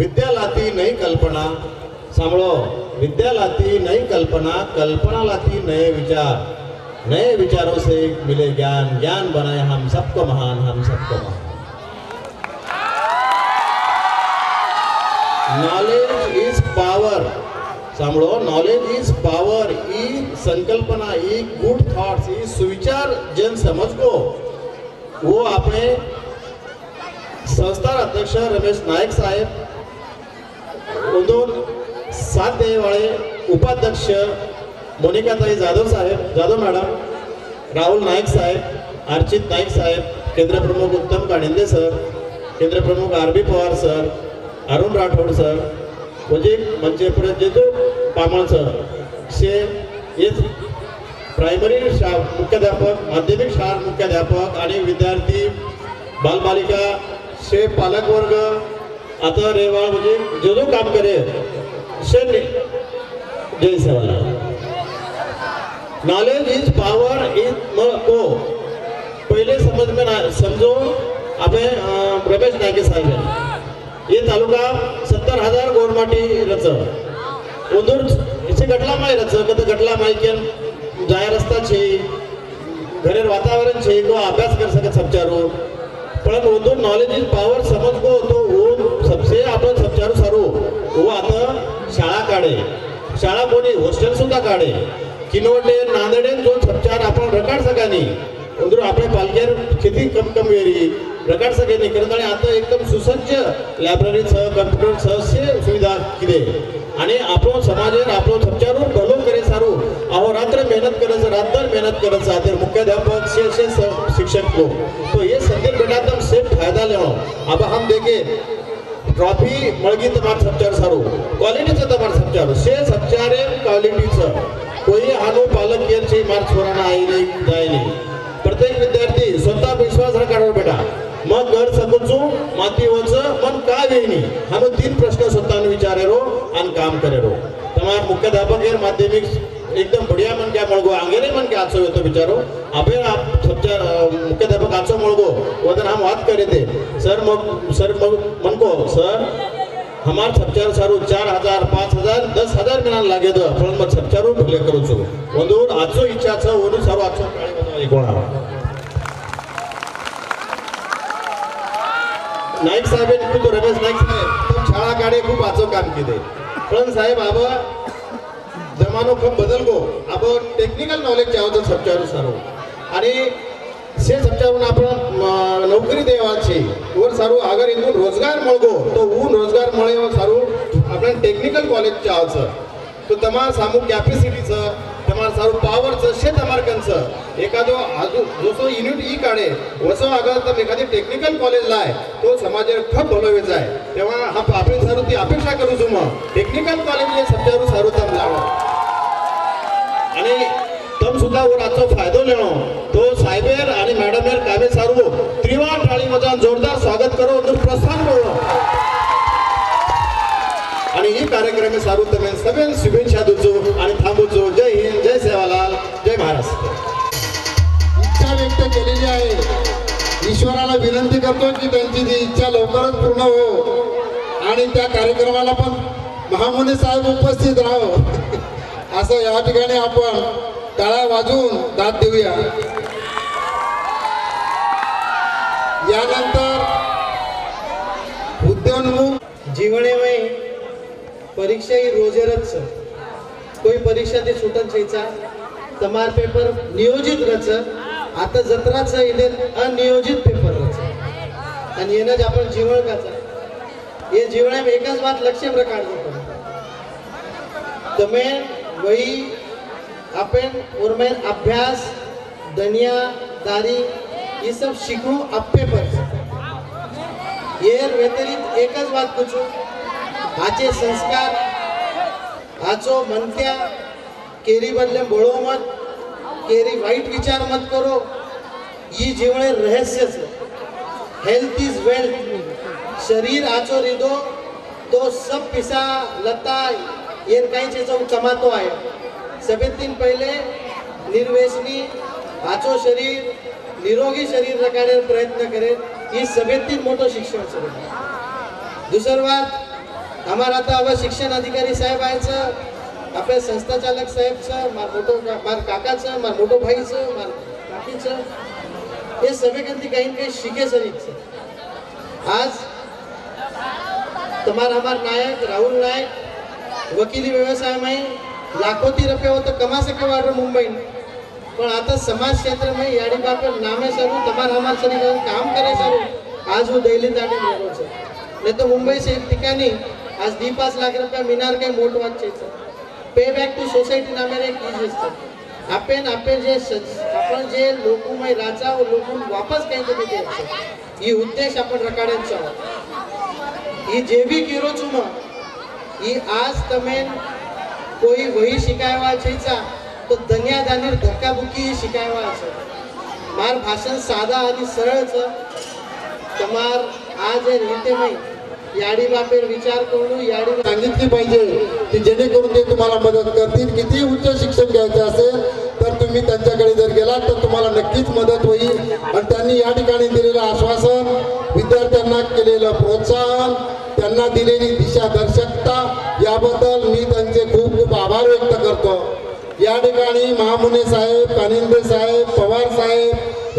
विद्यालाती नाही कल्पना. सांभळो. विद्यालाती नाही कल्पना कल्पना लाती नए विचार. नए विचारों से मिले ज्ञान. ज्ञान बनाए हम सबको महान हम सबको महान. नॉलेज इज पावर सांभळो. नॉलेज इज पावर ई संकल्पना ई गुड थॉट्स ई सुविचार जन समजको. वो आपले संस्थान अध्यक्ष रमेश नायक साहेब दोन सात देवाळे उपाध्यक्ष मोनिकाताई जाधव साहेब जाधव मॅडम राहुल नाईक साहेब अर्चित नाईक साहेब केंद्र प्रमुख Uttam Kaninde sir केंद्रप्रमुख R B Pawar sir Arun Rathod sir म्हणजे म्हणजे पुढे जेतू पामळ सर. शे हेच प्रायमरी शा मुख्याध्यापक माध्यमिक शाळा मुख्याध्यापक आणि विद्यार्थी बालबालिका शे पालकवर्ग आता रेवा म्हणजे जो जो काम करे. शनि जय सेवा नॉलेज इज पावर इज म को पहिले समज मे समजो आपले रमेश नायके साहेब हे तालुका सत्तर हजार गोरमाटी रच उदूर इसे गटला माय रच कधी गटला माई के जाय रस्ता छे. घरेर वातावरण छे. किंवा अभ्यास कर सकत सब पण उदूर नॉलेज इज पावर समज को तो सबसे आपण सबचारू सारू. वो आता शाळा काढे. शाळा कोणी? हॉस्टेल सुद्धा काढे. किनवटे नांदडे जो सबचार आपण रकाड सकानी उंदूर आपल्या पालक्यार किती कम कम वेरी रकाड सकानी करत आणि आता एकदम सुसज्ज लायब्ररी सह कम्प्युटर से सुविधा किदे आणि आपण समाज आपण सबचारू भलो करे सारू. अहो रात्र मेहनत करायचं रातभर मेहनत करायचं आता मुख्याध्यापक से शिक्षक को तो ये संदीप बेटा तुम फायदा लेनो अब हम देखे. ट्रॉफी मळगी તમાર सबचार सारू क्वालिटीचं તમાર सबचार से सबचारे क्वालिटीचं कोई हानो पालक केर છે માર છોરાના आई नाही જાય नाही प्रत्येक विद्यार्थी स्वतः विश्वास काढावा बेटा मग घर सकूचू माती वच मन का वेणी हानो तीन प्रश्न स्वतः विचारेरो आणि काम करेरो તમાર मुख्याध्यापक एर माध्यमिक एकदम बढ़िया मन क्या मळगो आंगेरे मन क्या आचो येतो बिचारो अबे आप सबच्या अं, मुख्याध्यापक आचो मळगो वदन हम बात करे थे सर मग सर मग मन को सर हमार सबचारू सारू चार हजार पाच हजार दस हजार मिळायला लागे तो पण मग सबचारू भले करू छो ಒಂದು ಆಚೋ ಇಚ್ಛಾ छ ಒಂದು ಸಾರು ಆಚೋ ಕಾಳಿ ಬಂದವ ಕೋಣ नाईक साहेब खूप रमेश नाईक साहेब खूप शाळा काढे खूप आचो काम केले पण साहेब आबा જમાનો ખૂબ બદલ ગો આપણો ટેકનિકલ નોલેજ ચાહો તો સમજાવવું સારું અને સે સમજાવવું આપણે નોકરી દેવા છે ઓર સારું આગળ એનું રોજગાર મળગો તો હું રોજગાર મળે સારું આપણે ટેકનિકલ કોલેજ ચાવ છે તો તમારા સામું કેપેસિટી છે तापमान सारू पॉवर जसे तमारकांचं एखादं अजून जसं युनिट ई e काढे वसं आगा एखादी टेक्निकल कॉलेजला आहे तो समाज खप बोलवायचा आहे. तेव्हा हा आपण सारू ती अपेक्षा करू तू टेक्निकल कॉलेज हे सत्यारू सारू तम आणि तम सुद्धा वर आजचा फायदा नेणं. तो साहेबेर आणि मॅडम यार सारू त्रिवार थाळी मजा जोरदार स्वागत करो आणि प्रस्थान करू. आणि ही कार्यक्रम सारू तुम्ही सगळ्यांना शुभेच्छा दुचो आणि थांबूचो जय हिंद करतो की त्यांची जी इच्छा लवकरच पूर्ण हो. आणि त्या कार्यक्रमाला पण महामुनी साहेब उपस्थित राहो. असं या ठिकाणी आपण टाळ्या वाजवून दाद देऊया. यानंतर उद्योन्मुख जीवने में परीक्षा ही रोजेरच कोई परीक्षा ते सुटन छेचा. તમાર पेपर नियोजित रच आता તો જતરા છે એને पेपर. आणि येणं जे आपण जीवन काचा हे जीवनात एकच बात लक्ष प्रकार दमेन वही आपण उर्मेन अभ्यास दनिया दारी हे सब शिकू अपे पर. ये व्यतिरिक्त एकच बात पूछू. हाचे संस्कार हाचो मनत्या केरी बदले बोळो मत केरी वाईट विचार मत करो. ही जीवने रहस्यच हेल्थ इज वेल्थ शरीर आचो रिदो तो सब पिसा लता ये कई चीज़ों कमातो है सभी दिन पहले निर्वेशनी आचो शरीर निरोगी शरीर रखाने प्रयत्न करे ये सभी मोटो शिक्षण सर दुसर बात आम्हाला आता अब शिक्षण अधिकारी साहेब आहेचं आपल्या संस्था चालक साहेबचं मार मोठो मार काकाचं मार मोठो भाईचं मार काकीचं हे सभेकरती काही ना काही शिके सरीच आज તમારા અમાર નાયક રાહુલ નાયક વકીલી વ્યવસાયમાં લાખોથી રૂપિયા હોય તો કમા શકે વાળો મુંબઈ પણ આ તો સમાજ ક્ષેત્રમાં યાડી બાપે નામે સારું તમારા અમાર સરી કામ કરે સારું આજ હું દહેલી દાટી મેળો છે ને તો મુંબઈ છે એક ઠીકાની આજ દી પાંચ લાખ રૂપિયા મિનાર કંઈ મોટ વાત છે પે બેક ટુ સોસાયટી નામે એક ઇઝ છે आपण આપણે જે સ- आपण જે લોકોમાં રાજા લોકો વાપસ કઈ તમે દે છે એ ઉદ્દેશ आपण રખાડે છે એ જે બી કીરો છું માં એ આજ તમે કોઈ વહી શીખાયવા છે चा તો દનિયાદાની ધક્કાબુક્કી શીખાયવા છે માર ભાષણ સાદા અને સરળ છે તમાર આ જે રીતેમય याडी बापेर विचार करून याडी सांगितली पाहिजे की जेणेकरून ते तुम्हाला मदत करतील किती उच्च शिक्षण घ्यायचं असेल तर तुम्ही त्यांच्याकडे जर गेलात तर तुम्हाला नक्कीच मदत होईल. आणि त्यांनी या ठिकाणी दिलेलं आश्वासन विद्यार्थ्यांना केलेलं प्रोत्साहन त्यांना दिलेली दिशादर्शकता याबद्दल मी त्यांचे खूप खूप आभार व्यक्त करतो. या ठिकाणी महामुने साहेब कानिंदे साहेब पवार साहेब